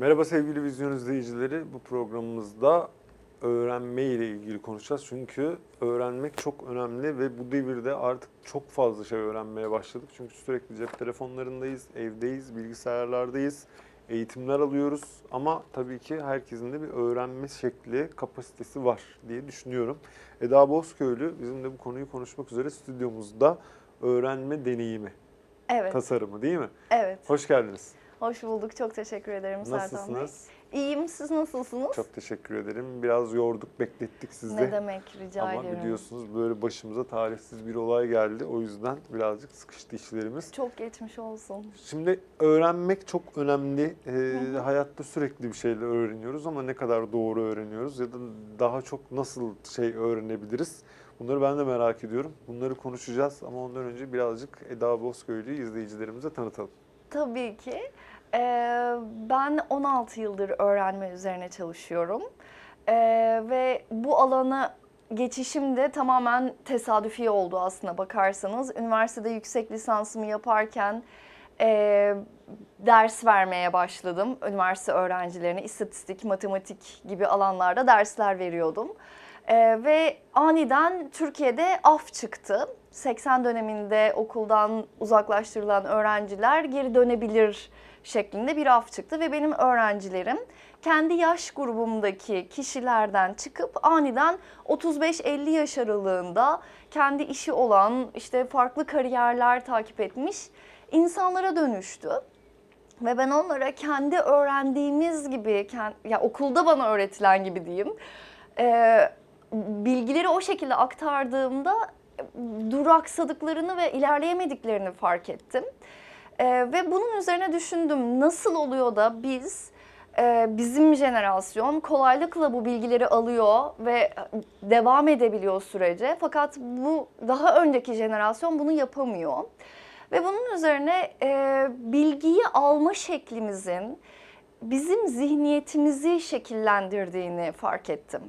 Merhaba sevgili vizyon izleyicileri. Bu programımızda öğrenme ile ilgili konuşacağız. Çünkü öğrenmek çok önemli ve bu devirde artık çok fazla şey öğrenmeye başladık. Çünkü sürekli cep telefonlarındayız, evdeyiz, bilgisayarlardayız, eğitimler alıyoruz. Ama tabii ki herkesin de bir öğrenme şekli, kapasitesi var diye düşünüyorum. Eda Bozköylü bizimle bu konuyu konuşmak üzere stüdyomuzda öğrenme deneyimi, Evet, tasarımı değil mi? evet. Hoş geldiniz. Hoş bulduk. Çok teşekkür ederim Sertan Bey. Nasılsınız? İyiyim. Siz nasılsınız? Çok teşekkür ederim. Biraz yorduk, beklettik sizi. Ne demek rica Ama ederim. biliyorsunuz böyle başımıza talihsiz bir olay geldi. O yüzden birazcık sıkıştı işlerimiz. Çok geçmiş olsun. Şimdi öğrenmek çok önemli. Ee, hayatta sürekli bir şeyler öğreniyoruz ama ne kadar doğru öğreniyoruz ya da daha çok nasıl şey öğrenebiliriz? Bunları ben de merak ediyorum. Bunları konuşacağız ama ondan önce birazcık Eda Bozköylü'yü izleyicilerimize tanıtalım. Tabii ki. Ee, ben 16 yıldır öğrenme üzerine çalışıyorum. Ee, ve bu alana geçişim de tamamen tesadüfi oldu aslına bakarsanız. Üniversitede yüksek lisansımı yaparken e, ders vermeye başladım. Üniversite öğrencilerine istatistik, matematik gibi alanlarda dersler veriyordum. Ee, ve aniden Türkiye'de af çıktı. 80 döneminde okuldan uzaklaştırılan öğrenciler geri dönebilir şeklinde bir af çıktı ve benim öğrencilerim kendi yaş grubumdaki kişilerden çıkıp aniden 35-50 yaş aralığında kendi işi olan işte farklı kariyerler takip etmiş insanlara dönüştü. Ve ben onlara kendi öğrendiğimiz gibi, ya okulda bana öğretilen gibi diyeyim, e, bilgileri o şekilde aktardığımda duraksadıklarını ve ilerleyemediklerini fark ettim. E, ve bunun üzerine düşündüm nasıl oluyor da biz e, bizim jenerasyon kolaylıkla bu bilgileri alıyor ve e, devam edebiliyor sürece. Fakat bu daha önceki jenerasyon bunu yapamıyor. Ve bunun üzerine e, bilgiyi alma şeklimizin bizim zihniyetimizi şekillendirdiğini fark ettim.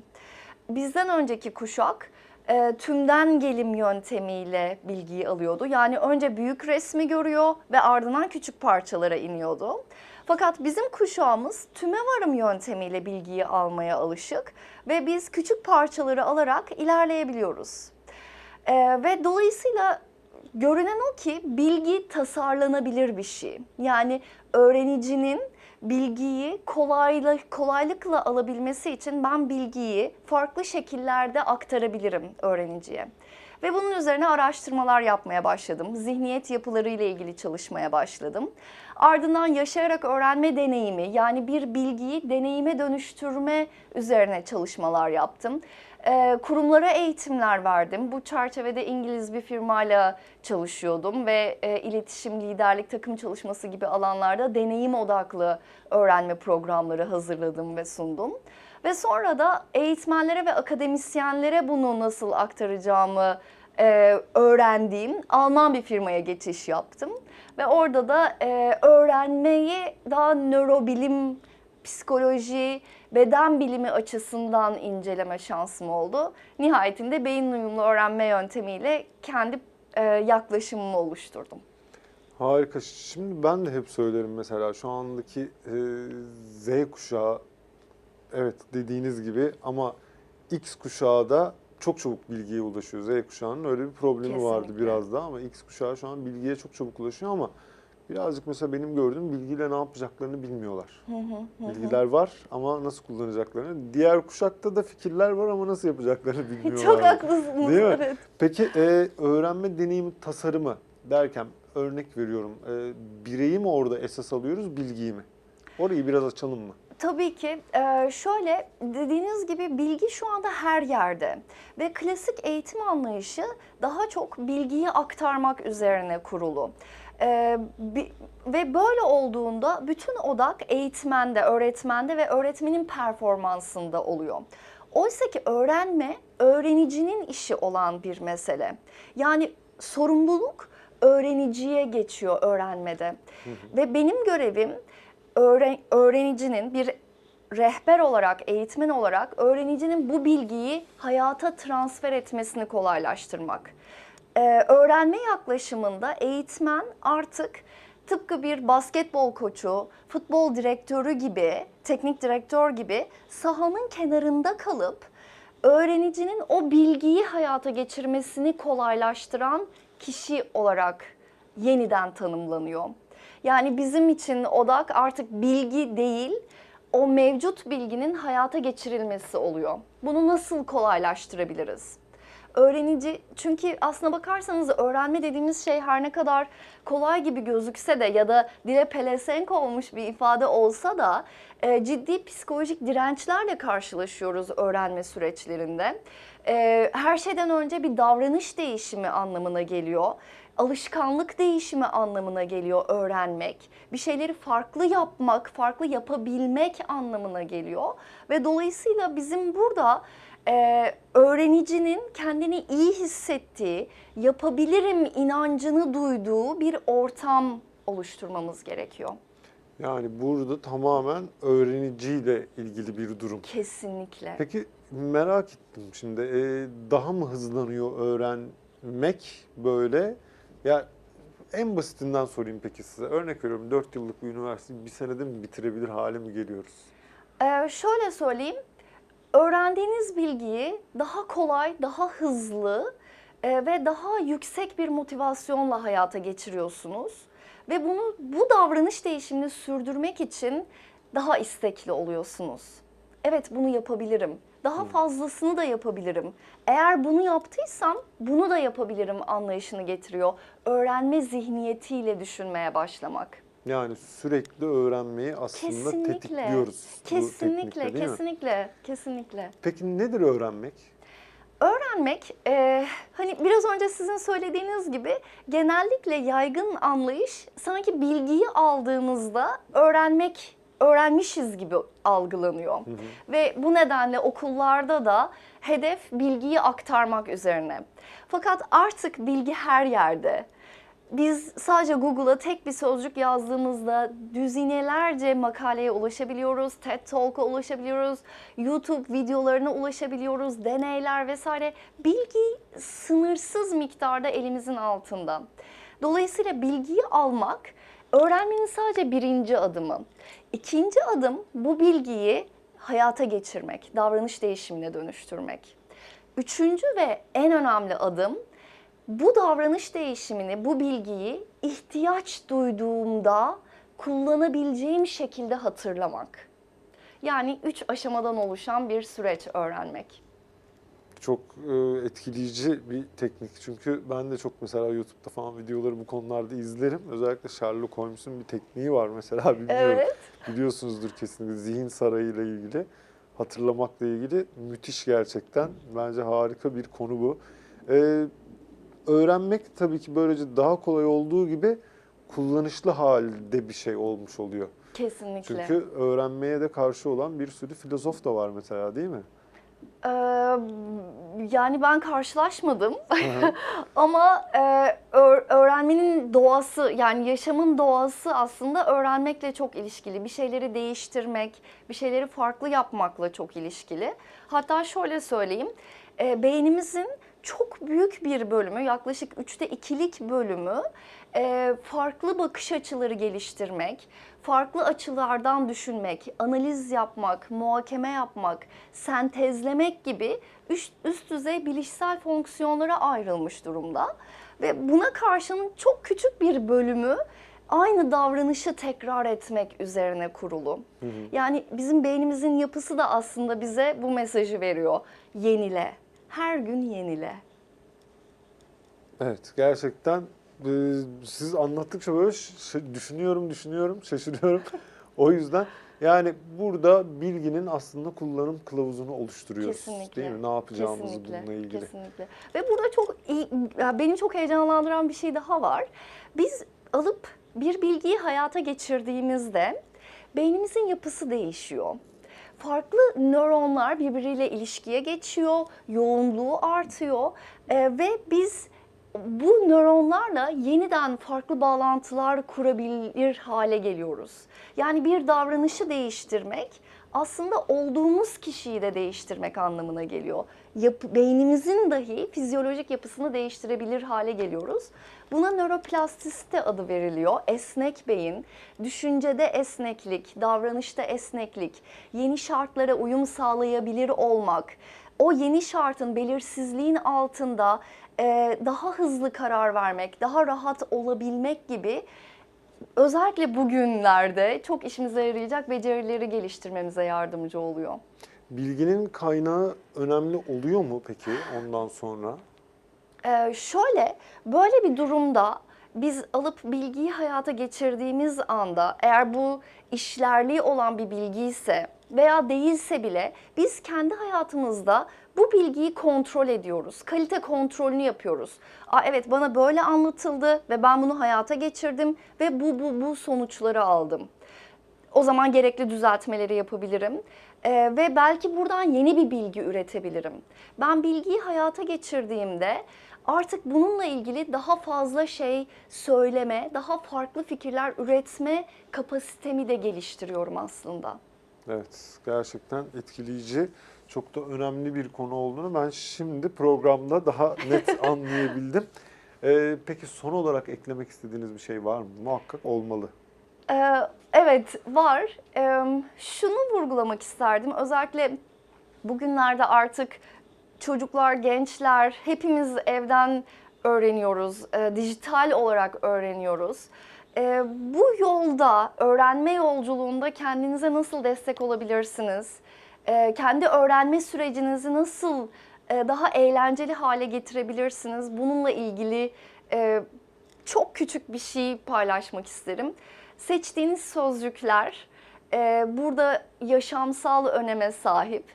Bizden önceki kuşak e, tümden gelim yöntemiyle bilgiyi alıyordu. Yani önce büyük resmi görüyor ve ardından küçük parçalara iniyordu. Fakat bizim kuşağımız tüme varım yöntemiyle bilgiyi almaya alışık ve biz küçük parçaları alarak ilerleyebiliyoruz. E, ve dolayısıyla görünen o ki bilgi tasarlanabilir bir şey. Yani öğrenicinin bilgiyi kolayla, kolaylıkla alabilmesi için ben bilgiyi farklı şekillerde aktarabilirim öğreniciye. Ve bunun üzerine araştırmalar yapmaya başladım. Zihniyet yapıları ile ilgili çalışmaya başladım. Ardından yaşayarak öğrenme deneyimi yani bir bilgiyi deneyime dönüştürme üzerine çalışmalar yaptım. Ee, kurumlara eğitimler verdim. Bu çerçevede İngiliz bir firmayla çalışıyordum ve e, iletişim, liderlik, takım çalışması gibi alanlarda deneyim odaklı öğrenme programları hazırladım ve sundum. Ve sonra da eğitmenlere ve akademisyenlere bunu nasıl aktaracağımı e, öğrendiğim Alman bir firmaya geçiş yaptım. Ve orada da e, öğrenmeyi daha nörobilim, psikoloji, beden bilimi açısından inceleme şansım oldu. Nihayetinde beyin uyumlu öğrenme yöntemiyle kendi e, yaklaşımımı oluşturdum. Harika. Şimdi ben de hep söylerim mesela şu andaki e, Z kuşağı evet dediğiniz gibi ama X kuşağı da çok çabuk bilgiye ulaşıyor. Z kuşağının öyle bir problemi vardı Kesinlikle. biraz da ama X kuşağı şu an bilgiye çok çabuk ulaşıyor ama birazcık mesela benim gördüğüm bilgiyle ne yapacaklarını bilmiyorlar. Bilgiler var ama nasıl kullanacaklarını. Diğer kuşakta da fikirler var ama nasıl yapacaklarını bilmiyorlar. Çok haklısınız. Değil mi? Evet. Peki e, öğrenme deneyimi tasarımı derken örnek veriyorum. E, bireyi mi orada esas alıyoruz, bilgiyi mi? Orayı biraz açalım mı? Tabii ki. Ee, şöyle dediğiniz gibi bilgi şu anda her yerde ve klasik eğitim anlayışı daha çok bilgiyi aktarmak üzerine kurulu. Ee, bi- ve böyle olduğunda bütün odak eğitmende, öğretmende ve öğretmenin performansında oluyor. Oysa ki öğrenme öğrenicinin işi olan bir mesele. Yani sorumluluk öğreniciye geçiyor öğrenmede. Ve benim görevim öğren- öğrenicinin bir rehber olarak, eğitmen olarak öğrenicinin bu bilgiyi hayata transfer etmesini kolaylaştırmak. Ee, öğrenme yaklaşımında eğitmen artık tıpkı bir basketbol koçu, futbol direktörü gibi, teknik direktör gibi sahanın kenarında kalıp öğrenicinin o bilgiyi hayata geçirmesini kolaylaştıran kişi olarak yeniden tanımlanıyor. Yani bizim için odak artık bilgi değil, o mevcut bilginin hayata geçirilmesi oluyor. Bunu nasıl kolaylaştırabiliriz? Öğrenici çünkü aslına bakarsanız öğrenme dediğimiz şey her ne kadar kolay gibi gözükse de ya da dile pelesenk olmuş bir ifade olsa da e, ciddi psikolojik dirençlerle karşılaşıyoruz öğrenme süreçlerinde. E, her şeyden önce bir davranış değişimi anlamına geliyor alışkanlık değişimi anlamına geliyor öğrenmek. Bir şeyleri farklı yapmak, farklı yapabilmek anlamına geliyor. Ve dolayısıyla bizim burada e, öğrenicinin kendini iyi hissettiği, yapabilirim inancını duyduğu bir ortam oluşturmamız gerekiyor. Yani burada tamamen öğreniciyle ilgili bir durum. Kesinlikle. Peki merak ettim şimdi e, daha mı hızlanıyor öğrenmek böyle? Ya en basitinden sorayım peki size. Örnek veriyorum 4 yıllık bir üniversiteyi bir senede mi bitirebilir hale mi geliyoruz? Ee, şöyle söyleyeyim, öğrendiğiniz bilgiyi daha kolay, daha hızlı e, ve daha yüksek bir motivasyonla hayata geçiriyorsunuz. Ve bunu bu davranış değişimini sürdürmek için daha istekli oluyorsunuz. Evet bunu yapabilirim. Daha fazlasını da yapabilirim. Eğer bunu yaptıysam bunu da yapabilirim anlayışını getiriyor. Öğrenme zihniyetiyle düşünmeye başlamak. Yani sürekli öğrenmeyi aslında Kesinlikle. tetikliyoruz. Kesinlikle, teknikle, değil mi? kesinlikle, kesinlikle. Peki nedir öğrenmek? Öğrenmek, e, hani biraz önce sizin söylediğiniz gibi genellikle yaygın anlayış sanki bilgiyi aldığımızda öğrenmek, öğrenmişiz gibi algılanıyor. Ve bu nedenle okullarda da hedef bilgiyi aktarmak üzerine. Fakat artık bilgi her yerde. Biz sadece Google'a tek bir sözcük yazdığımızda düzinelerce makaleye ulaşabiliyoruz, TED Talk'a ulaşabiliyoruz, YouTube videolarına ulaşabiliyoruz, deneyler vesaire. Bilgi sınırsız miktarda elimizin altında. Dolayısıyla bilgiyi almak öğrenmenin sadece birinci adımı. İkinci adım bu bilgiyi hayata geçirmek, davranış değişimine dönüştürmek. Üçüncü ve en önemli adım bu davranış değişimini, bu bilgiyi ihtiyaç duyduğumda kullanabileceğim şekilde hatırlamak. Yani üç aşamadan oluşan bir süreç öğrenmek. Çok e, etkileyici bir teknik. Çünkü ben de çok mesela YouTube'da falan videoları bu konularda izlerim. Özellikle Sherlock Holmes'un bir tekniği var mesela bilmiyorum. Evet. Biliyorsunuzdur kesinlikle zihin sarayı ile ilgili, hatırlamakla ilgili müthiş gerçekten. Bence harika bir konu bu. Ee, öğrenmek tabii ki böylece daha kolay olduğu gibi kullanışlı halde bir şey olmuş oluyor. Kesinlikle. Çünkü öğrenmeye de karşı olan bir sürü filozof da var mesela değil mi? Ee, yani ben karşılaşmadım ama e, öğ- öğrenmenin doğası yani yaşamın doğası aslında öğrenmekle çok ilişkili. Bir şeyleri değiştirmek, bir şeyleri farklı yapmakla çok ilişkili. Hatta şöyle söyleyeyim, e, beynimizin çok büyük bir bölümü, yaklaşık üçte ikilik bölümü e, farklı bakış açıları geliştirmek, farklı açılardan düşünmek, analiz yapmak, muhakeme yapmak, sentezlemek gibi üst, üst düzey bilişsel fonksiyonlara ayrılmış durumda. Ve buna karşın çok küçük bir bölümü aynı davranışı tekrar etmek üzerine kurulu. Yani bizim beynimizin yapısı da aslında bize bu mesajı veriyor. Yenile. Her gün yenile. Evet gerçekten e, siz anlattıkça böyle düşünüyorum düşünüyorum şaşırıyorum. o yüzden yani burada bilginin aslında kullanım kılavuzunu oluşturuyoruz Kesinlikle. değil mi? Ne yapacağımızı Kesinlikle, bununla ilgili. Kesinlikle. Ve burada çok iyi, beni çok heyecanlandıran bir şey daha var. Biz alıp bir bilgiyi hayata geçirdiğimizde beynimizin yapısı değişiyor. Farklı nöronlar birbiriyle ilişkiye geçiyor, yoğunluğu artıyor Ee, ve biz bu nöronlarla yeniden farklı bağlantılar kurabilir hale geliyoruz. Yani bir davranışı değiştirmek aslında olduğumuz kişiyi de değiştirmek anlamına geliyor. Yapı, beynimizin dahi fizyolojik yapısını değiştirebilir hale geliyoruz. Buna nöroplastisite adı veriliyor. Esnek beyin, düşüncede esneklik, davranışta esneklik, yeni şartlara uyum sağlayabilir olmak, o yeni şartın belirsizliğin altında daha hızlı karar vermek, daha rahat olabilmek gibi özellikle bugünlerde çok işimize yarayacak becerileri geliştirmemize yardımcı oluyor. Bilginin kaynağı önemli oluyor mu peki ondan sonra? Ee, şöyle, böyle bir durumda biz alıp bilgiyi hayata geçirdiğimiz anda eğer bu işlerliği olan bir bilgi ise veya değilse bile biz kendi hayatımızda bu bilgiyi kontrol ediyoruz. Kalite kontrolünü yapıyoruz. Aa, evet bana böyle anlatıldı ve ben bunu hayata geçirdim ve bu bu bu sonuçları aldım. O zaman gerekli düzeltmeleri yapabilirim. Ee, ve belki buradan yeni bir bilgi üretebilirim. Ben bilgiyi hayata geçirdiğimde artık bununla ilgili daha fazla şey söyleme, daha farklı fikirler üretme kapasitemi de geliştiriyorum aslında. Evet, gerçekten etkileyici, çok da önemli bir konu olduğunu ben şimdi programda daha net anlayabildim. Ee, peki son olarak eklemek istediğiniz bir şey var mı? Muhakkak olmalı. Ee, evet var. Ee, şunu vurgulamak isterdim. Özellikle bugünlerde artık çocuklar, gençler hepimiz evden öğreniyoruz. Ee, dijital olarak öğreniyoruz. Ee, bu yolda, öğrenme yolculuğunda kendinize nasıl destek olabilirsiniz? Ee, kendi öğrenme sürecinizi nasıl e, daha eğlenceli hale getirebilirsiniz? Bununla ilgili e, çok küçük bir şey paylaşmak isterim. Seçtiğiniz sözcükler e, burada yaşamsal öneme sahip.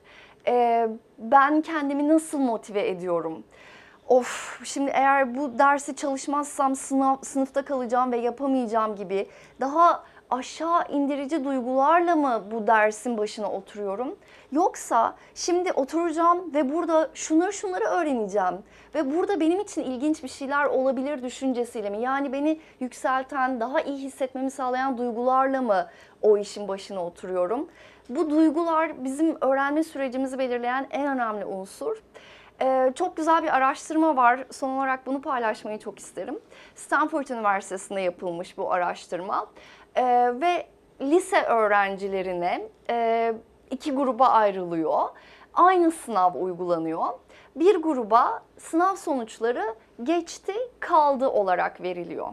E, ben kendimi nasıl motive ediyorum? Of şimdi eğer bu dersi çalışmazsam sınav, sınıfta kalacağım ve yapamayacağım gibi daha aşağı indirici duygularla mı bu dersin başına oturuyorum? Yoksa şimdi oturacağım ve burada şunları şunları öğreneceğim ve burada benim için ilginç bir şeyler olabilir düşüncesiyle mi? Yani beni yükselten, daha iyi hissetmemi sağlayan duygularla mı o işin başına oturuyorum? Bu duygular bizim öğrenme sürecimizi belirleyen en önemli unsur. Ee, çok güzel bir araştırma var. Son olarak bunu paylaşmayı çok isterim. Stanford Üniversitesi'nde yapılmış bu araştırma. Ee, ve lise öğrencilerine e, iki gruba ayrılıyor. Aynı sınav uygulanıyor. Bir gruba sınav sonuçları geçti, kaldı olarak veriliyor.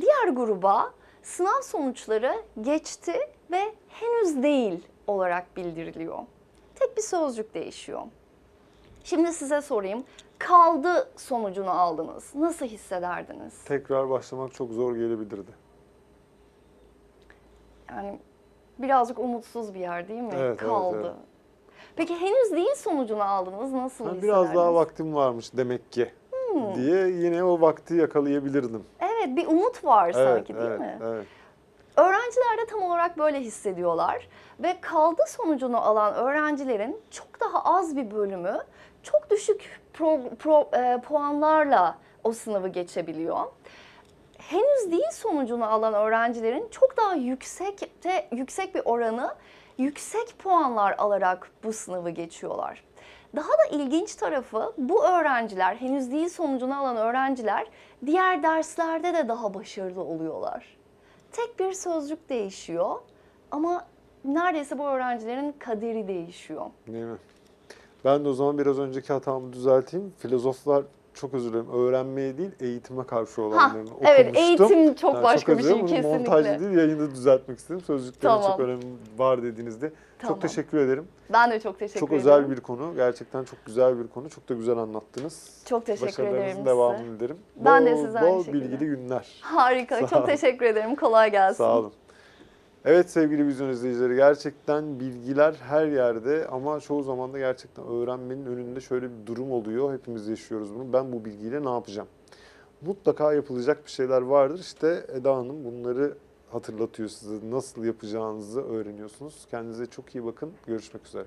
Diğer gruba sınav sonuçları geçti ve henüz değil olarak bildiriliyor. Tek bir sözcük değişiyor. Şimdi size sorayım. Kaldı sonucunu aldınız. Nasıl hissederdiniz? Tekrar başlamak çok zor gelebilirdi. Yani birazcık umutsuz bir yer değil mi? Evet, evet, Kaldı. evet. Peki henüz değil sonucunu aldınız. Nasıl Ha, hissederdiniz? biraz daha vaktim varmış demek ki Hmm. diye yine o vakti yakalayabilirdim. Evet bir umut var sanki değil evet, mi? Evet. Öğrenciler de tam olarak böyle hissediyorlar ve kaldı sonucunu alan öğrencilerin çok daha az bir bölümü çok düşük pro- pro- e, puanlarla o sınavı geçebiliyor. Henüz değil sonucunu alan öğrencilerin çok daha yüksekte yüksek bir oranı yüksek puanlar alarak bu sınavı geçiyorlar. Daha da ilginç tarafı bu öğrenciler, henüz değil sonucunu alan öğrenciler diğer derslerde de daha başarılı oluyorlar. Tek bir sözcük değişiyor ama neredeyse bu öğrencilerin kaderi değişiyor. Değil mi? Ben de o zaman biraz önceki hatamı düzelteyim. Filozoflar çok özür dilerim. Öğrenmeye değil, eğitime karşı olanlarını evet, okumuştum. eğitim çok Yani başka bir özür şey. Bunu kesinlikle. Montajda değil, yayında düzeltmek istedim. Sözcüklerin Tamam. çok önemi var dediğinizde. Tamam. Çok teşekkür ederim. Ben de çok teşekkür çok ederim. özel bir konu. Gerçekten çok güzel bir konu. Çok da güzel anlattınız. Çok teşekkür ederim devamını size. dilerim. Ben de Bol size aynı Bol şekilde. bilgili günler. Harika. Sağ çok olun. teşekkür ederim. Kolay gelsin. Sağ olun. Evet sevgili vizyon izleyicileri gerçekten bilgiler her yerde ama çoğu zaman da gerçekten öğrenmenin önünde şöyle bir durum oluyor. Hepimiz yaşıyoruz bunu. Ben bu bilgiyle ne yapacağım? Mutlaka yapılacak bir şeyler vardır. İşte Eda Hanım bunları hatırlatıyor size. Nasıl yapacağınızı öğreniyorsunuz. Kendinize çok iyi bakın. Görüşmek üzere.